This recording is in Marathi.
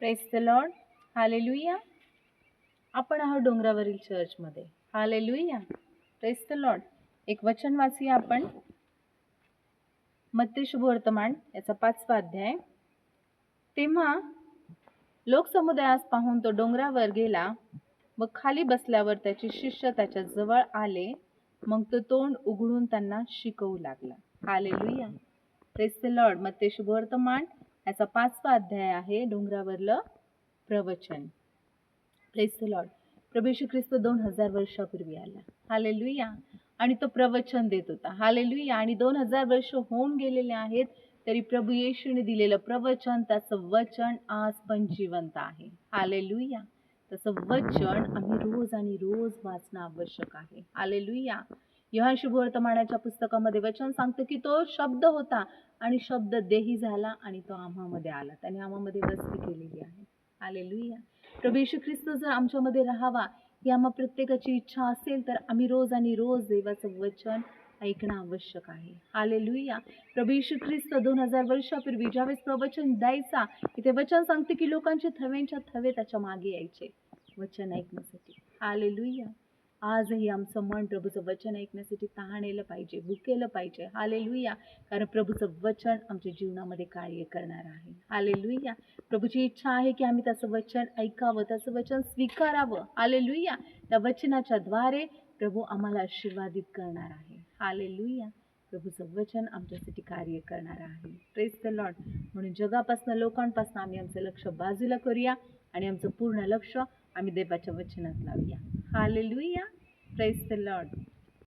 प्रेस द लॉर्ड हालेलुया आपण आहोत डोंगरावरील चर्चमध्ये. हालेलुया प्रेस द लॉर्ड एक वचन वाचूया आपण. मत्ते शुभवर्तमान याचा पाचवा अध्याय. तेव्हा लोकसमुदायास पाहून तो डोंगरावर गेला व खाली बसल्यावर त्याचे शिष्य त्याच्याजवळ आले. मग तो तोंड उघडून त्यांना शिकवू लागला. हालेलुया प्रेस द लॉर्ड मत्ते शुभवर्तमान याचा पाचवा अध्याय आहे डोंगरावरलं प्रवचन. प्रेस द लॉर्ड प्रभेशू ख्रिस्त दोन हजार वर्षापूर्वी आला. हालेलुया आणि तो प्रवचन देत होता. हालेलुया आणि दोन हजार वर्ष होऊन गेलेले आहेत तरी प्रभू येशूने दिलेलं प्रवचन त्याचं वचन आज पण जिवंत आहे. हालेलुया त्याचं वचन आम्ही रोज आणि रोज वाचणं आवश्यक आहे. हालेलुया यहान शुभवर्तमानाच्या पुस्तकामध्ये वचन सांगतं की तो शब्द होता आणि शब्द देही झाला आणि तो आम्हामध्ये आला. त्याने आम्हामध्ये वस्ती केलेली आहे. आले प्रभू येशू ख्रिस्त जर आमच्यामध्ये राहावा ही आम्हा प्रत्येकाची इच्छा असेल तर आम्ही रोज आणि रोज देवाचं वचन ऐकणं आवश्यक आहे. हालेलुया प्रभू येशू ख्रिस्त दोन हजार वर्षापूर्वी ज्यावेळेस प्रवचन द्यायचा इथे वचन सांगते की लोकांचे थव्यांच्या थवे त्याच्यामागे यायचे. वचन ऐकण्यासाठी. हालेलुया आजही आमचं मन प्रभूचं वचन ऐकण्यासाठी तहानेलं पाहिजे भुकेलं पाहिजे. हालेलुया कारण प्रभूचं वचन आमच्या जीवनामध्ये कार्य करणार आहे. हालेलुया प्रभूची इच्छा आहे की आम्ही त्याचं वचन ऐकावं त्याचं वचन स्वीकारावं. हालेलुया त्या वचनाच्या द्वारे प्रभू आम्हाला आशीर्वादित करणार आहे. हालेलुया प्रभूचं वचन आमच्यासाठी कार्य करणार आहे. प्रेस द लॉर्ड म्हणून जगापासनं लोकांपासून आम्ही आमचं लक्ष बाजूला करूया आणि आमचं पूर्ण लक्ष आम्ही देवाच्या वचनात लावूया. Hallelujah praise the Lord